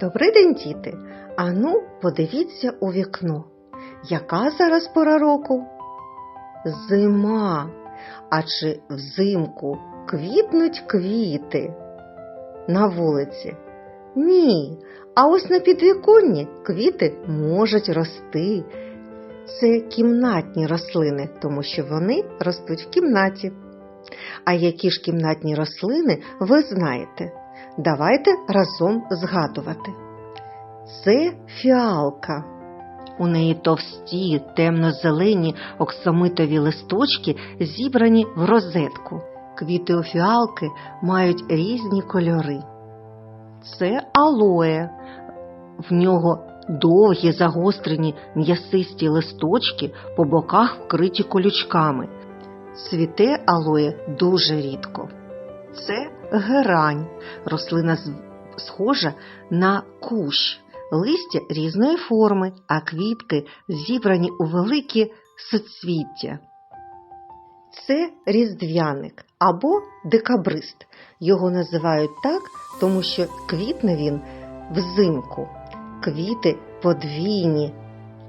Добрий день, діти! Ану, подивіться у вікно. Яка зараз пора року? Зима. А чи взимку квітнуть квіти? На вулиці? Ні. А ось на підвіконні квіти можуть рости. Це кімнатні рослини, тому що вони ростуть в кімнаті. А які ж кімнатні рослини ви знаєте? Давайте разом згадувати. Це фіалка. У неї товсті, темно-зелені оксамитові листочки зібрані в розетку. Квіти у фіалки мають різні кольори. Це алоє. В нього довгі загострені м'ясисті листочки по боках вкриті колючками. Цвіте алоє дуже рідко. Це герань. Рослина схожа на кущ. Листя різної форми, а квітки зібрані у великі суцвіття. Це різдвяник або декабрист. Його називають так, тому що квітне він взимку. Квіти подвійні,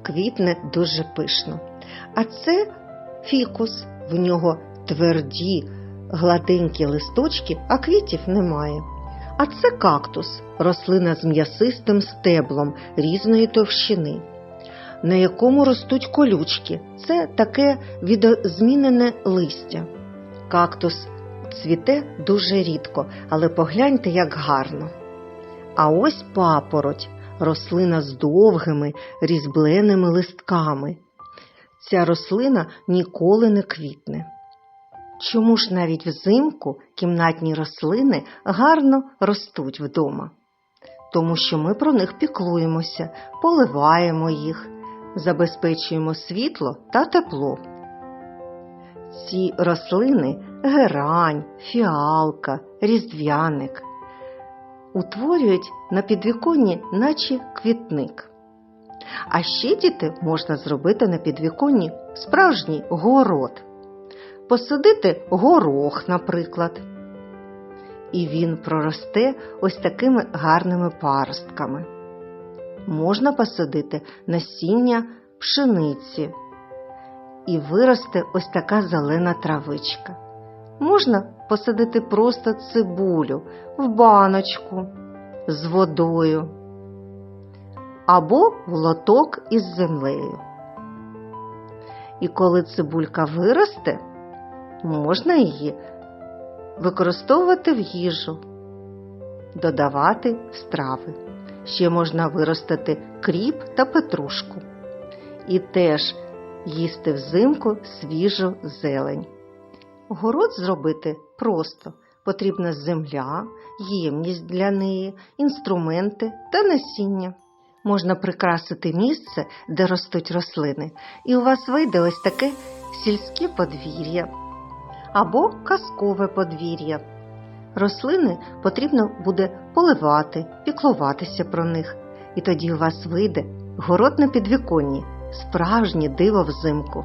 квітне дуже пишно. А це фікус, в нього тверді, гладенькі листочки, а квітів немає. А це кактус, рослина з м'ясистим стеблом різної товщини, на якому ростуть колючки. Це таке відозмінене листя. Кактус цвіте дуже рідко, але погляньте, як гарно. А ось папороть, рослина з довгими різьбленими листками. Ця рослина ніколи не квітне. Чому ж навіть взимку кімнатні рослини гарно ростуть вдома? Тому що ми про них піклуємося, поливаємо їх, забезпечуємо світло та тепло. Ці рослини герань, фіалка, різдвяник утворюють на підвіконні, наче квітник. А ще діти можна зробити на підвіконні справжній город посадити горох, наприклад. І він проросте ось такими гарними паростками. Можна посадити насіння пшениці і виросте ось така зелена травичка. Можна посадити просто цибулю в баночку з водою або в лоток із землею. І коли цибулька виросте, можна її використовувати в їжу, додавати страви. Ще можна виростити кріп та петрушку. І теж їсти взимку свіжу зелень. Город зробити просто. Потрібна земля, ємність для неї, інструменти та насіння. Можна прикрасити місце, де ростуть рослини, і у вас вийде ось таке сільське подвір'я або казкове подвір'я. Рослини потрібно буде поливати, піклуватися про них, і тоді у вас вийде город на підвіконні, справжнє диво взимку.